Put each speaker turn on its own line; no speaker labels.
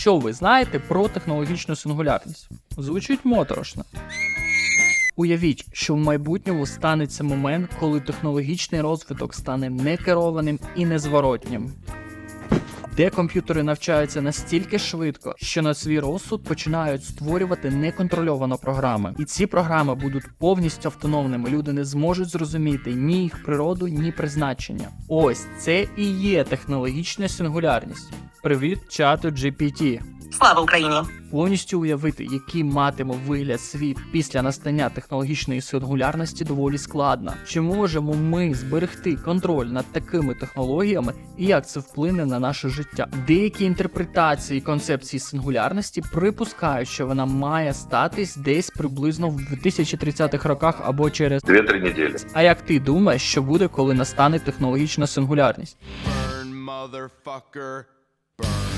Що ви знаєте про технологічну сингулярність? Звучить моторошно. Уявіть, що в майбутньому станеться момент, коли технологічний розвиток стане некерованим і незворотнім. Де комп'ютери навчаються настільки швидко, що на свій розсуд починають створювати неконтрольовано програми, і ці програми будуть повністю автономними. Люди не зможуть зрозуміти ні їх природу, ні призначення. Ось це і є технологічна сингулярність. Привіт, чату GPT.
Слава Україні!
Повністю уявити, який матиме вигляд світ після настання технологічної сингулярності доволі складно. Чи можемо ми зберегти контроль над такими технологіями і як це вплине на наше життя? Деякі інтерпретації концепції сингулярності припускають, що вона має статись десь приблизно в 2030-х роках або через.
2-3 недели.
А як ти думаєш, що буде, коли настане технологічна сингулярність?
Burn, motherfucker. Burn.